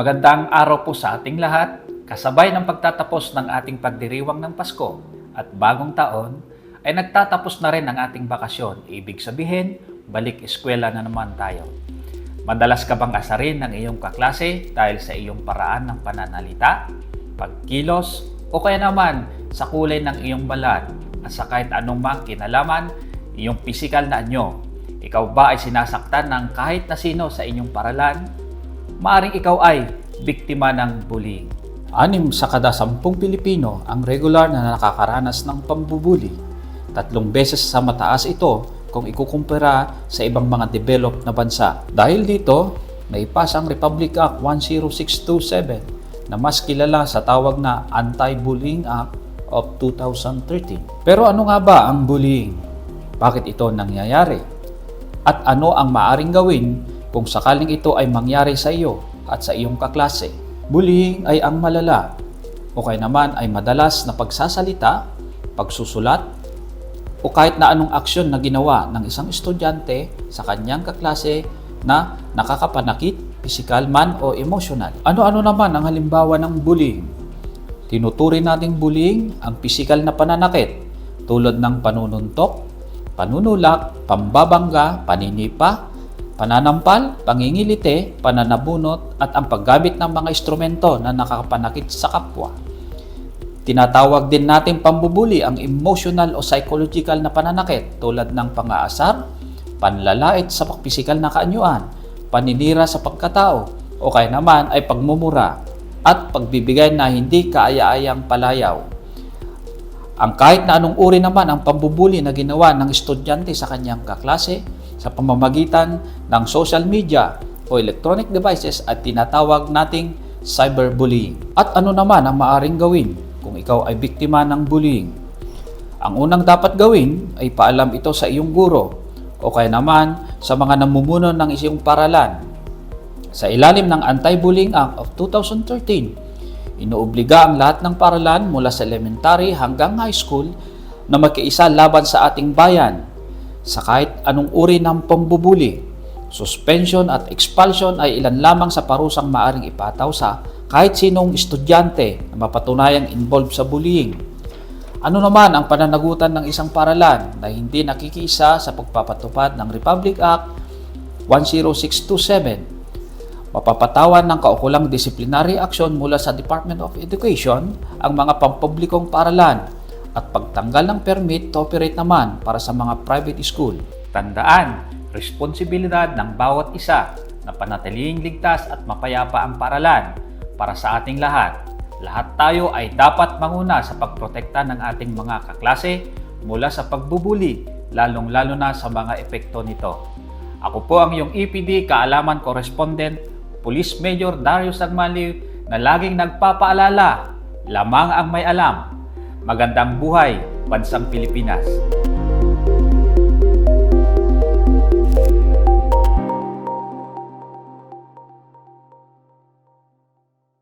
Magandang araw po sa ating lahat. Kasabay ng pagtatapos ng ating pagdiriwang ng Pasko at bagong taon, ay nagtatapos na rin ang ating bakasyon. Ibig sabihin, balik eskwela na naman tayo. Madalas ka bang asarin ng iyong kaklase dahil sa iyong paraan ng pananalita, pagkilos, o kaya naman sa kulay ng iyong balat at sa kahit anong mang kinalaman, iyong pisikal na anyo. Ikaw ba ay sinasaktan ng kahit na sino sa inyong paralan? Maaring ikaw ay biktima ng bullying. Anim sa kada sampung Pilipino ang regular na nakakaranas ng pambubuli. Tatlong beses sa mataas ito kung ikukumpara sa ibang mga developed na bansa. Dahil dito, naipasa ang Republic Act 10627 na mas kilala sa tawag na Anti-Bullying Act of 2013. Pero ano nga ba ang bullying? Bakit ito nangyayari? At ano ang maaring gawin kung sakaling ito ay mangyari sa iyo at sa iyong kaklase? Bullying ay ang malala o kaya naman ay madalas na pagsasalita, pagsusulat, o kahit na anong aksyon na ginawa ng isang estudyante sa kanyang kaklase na nakakapanakit, physical man o emotional. Ano-ano naman ang halimbawa ng bullying? Tinuturing nating bullying ang physical na pananakit tulad ng panununtok, panunulak, pambabangga, paninipa, pananampal, pangingilite, pananabunot at ang paggamit ng mga instrumento na nakakapanakit sa kapwa. Tinatawag din natin pambubuli ang emotional o psychological na pananakit tulad ng pangaasar, panlalait sa pagpisikal na kaanyuan, paninira sa pagkatao, o kaya naman ay pagmumura at pagbibigay na hindi kaaya-ayang palayaw. Ang kahit na anong uri naman ang pambubuli na ginawa ng estudyante sa kanyang kaklase sa pamamagitan ng social media o electronic devices at tinatawag nating cyberbullying. At ano naman ang maaring gawin kung ikaw ay biktima ng bullying? Ang unang dapat gawin ay paalam ito sa iyong guro o kaya naman sa mga namumuno ng isang paralan. Sa ilalim ng Anti-Bullying Act of 2013, inuobliga ang lahat ng paralan mula sa elementary hanggang high school na magkaisa laban sa ating bayan sa kahit anong uri ng pambubuli. Suspension at expulsion ay ilan lamang sa parusang maaring ipataw sa kahit sinong estudyante na mapatunayang involved sa bullying. Ano naman ang pananagutan ng isang paralan na hindi nakikiisa sa pagpapatupad ng Republic Act 10627? Mapapatawan ng kaukulang disciplinary action mula sa Department of Education ang mga pampublikong paralan at pagtanggal ng permit to operate naman para sa mga private school. Tandaan, responsibilidad ng bawat isa na panatiling ligtas at mapayapa ang paralan para sa ating lahat. Lahat tayo ay dapat manguna sa pagprotekta ng ating mga kaklase mula sa pagbubuli, lalong-lalo na sa mga epekto nito. Ako po ang iyong EPD Kaalaman Correspondent, Police Major Darius Agmaliw na laging nagpapaalala, lamang ang may alam. Magandang buhay, Bansang Pilipinas!